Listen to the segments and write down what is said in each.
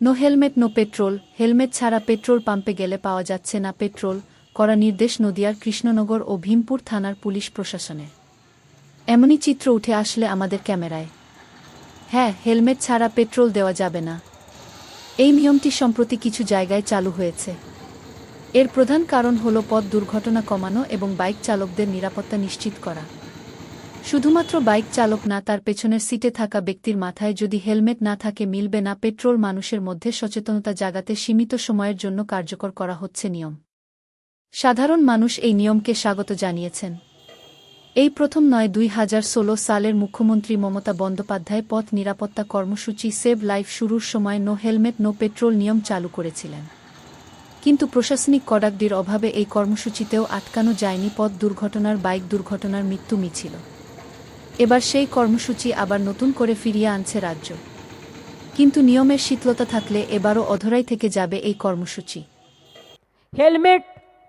No helmet, no petrol. Helmet ছাড়া petrol পাম্পে গেলে পাওয়া যাচ্ছে না পেট্রোল, করা নির্দেশ নদিয়ার কৃষ্ণনগর ও ভীমপুর থানার পুলিশ প্রশাসনে। এমনই চিত্র উঠে আসলে আমাদের ক্যামেরায়। হ্যাঁ হেলমেট ছাড়া পেট্রোল দেওয়া যাবে না। এই নিয়মটি সম্প্রতি কিছু জায়গায় চালু হয়েছে। এর প্রধান কারণ হল পথ দুর্ঘটনা কমানো এবং বাইক চালকদের নিরাপত্তা নিশ্চিত করা। শুধুমাত্র বাইক চালক না, তার পেছনের সিটে থাকা ব্যক্তির মাথায় যদি হেলমেট না থাকে, মিলবে না পেট্রোল। মানুষের মধ্যে সচেতনতা জাগাতে সীমিত সময়ের জন্য কার্যকর করা হচ্ছে নিয়ম। সাধারণ মানুষ এই নিয়মকে স্বাগত জানিয়েছেন। এই প্রথম নয়, দুই হাজার ষোলো সালের মুখ্যমন্ত্রী মমতা বন্দ্যোপাধ্যায় পথ নিরাপত্তা কর্মসূচি সেভ লাইফ শুরুর সময় নো হেলমেট, নো পেট্রোল নিয়ম চালু করেছিলেন। কিন্তু প্রশাসনিক কড়াকডির অভাবে এই কর্মসূচিতেও আটকানো যায়নি পথ দুর্ঘটনার, বাইক দুর্ঘটনার মৃত্যু মিছিল। এবার সেই কর্মসূচি আবার নতুন করে ফিরিয়ে আনছে রাজ্য। কিন্তু নিয়মের শীতলতা থাকলে এবারও অধরাই থেকে যাবে এই কর্মসূচি। হেলমেট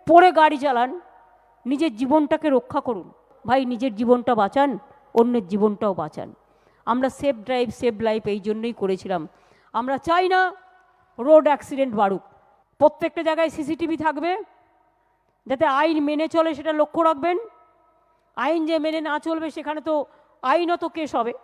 পরে গাড়ি চালান, নিজের জীবনটাকে রক্ষা করুন। ভাই, নিজের জীবনটা বাঁচান, অন্যের জীবনটাও বাঁচান। আমরা সেফ ড্রাইভ সেভ লাইফ এই জন্যই করেছিলাম। আমরা চাই না রোড অ্যাক্সিডেন্ট বাড়ুক। প্রত্যেকটা জায়গায় সিসিটিভি থাকবে। যাতে আইন মেনে চলে সেটা লক্ষ্য রাখবেন। আইন যে মেনে না চলবে সেখানে তো আইনত কেস হবে।